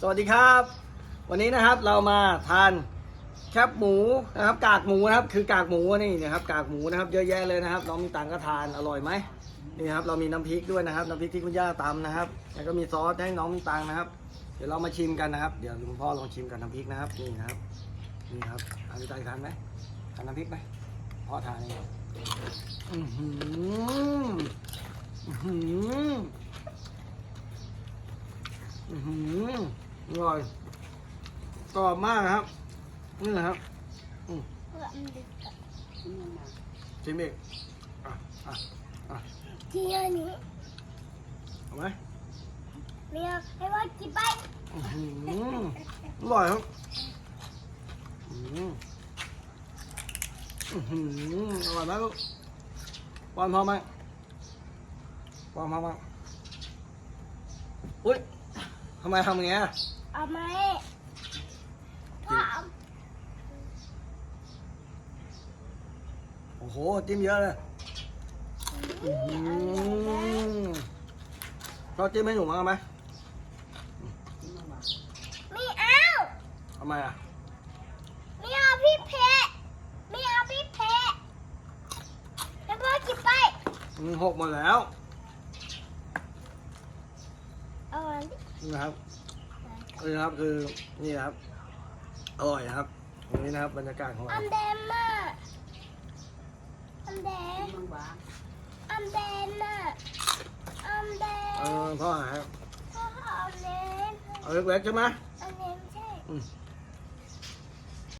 สวัสดีครับ วันนี้นะครับเรามาทานแคบหมูนะครับ กากหมูนะครับ คือกากหมูนี่นะครับ กากหมูนะครับ เยอะแยะเลยนะครับน้องมีตังก็ทานอร่อยไหมนี่ครับเรามีน้ำพริกด้วยนะครับน้ำพริกที่คุณย่าตำนะครับ แล้วก็มีซอสให้น้องมีตังนะครับ เดี๋ยวเรามาชิมกันนะครับ เดี๋ยวคุณพ่อลองชิมกันน้ำพริกนะครับนี่นะครับนี่ครับทานมีตังทานไหมทานน้ำพริกไหมพ่อทานเองอือหืออื้อหืออื้อหือ อร่อยกรอบมากนะครับ นี่นะครับอืมชิมอีกอะอะอะที่อันนี้เอาไหมเรียกให้ว่ากี่ใบอื้อหืออร่อยครับอืมอื้อหืออร่อยมากลูกป้อนพอไหมป้อนพอไหมอุ้ยทำไมทำอย่างเงี้ย เอาไหมพ่อเอาโอ้โหจิ้มเยอะเลยอื้อหือเราจิ้มให้หนูมั้างไหมไม่เอาทำไมอะไม่เอาพี่เพะไม่เอาพี่เพะแล้วพ่อกี่ใบอืมหกหมดแล้ว เอาอันนี้นี่นะครับ นี่นะครับคือนี่นะครับ อร่อยนะครับตรงนี้นะครับบรรยากาศของอัเรานแดงมาอันแดงอันแดงน่ะอันแดงเออพ่อหาพ่อเอาอันแดงเอาเล็กๆใช่ไหมอันแดงใช่อืม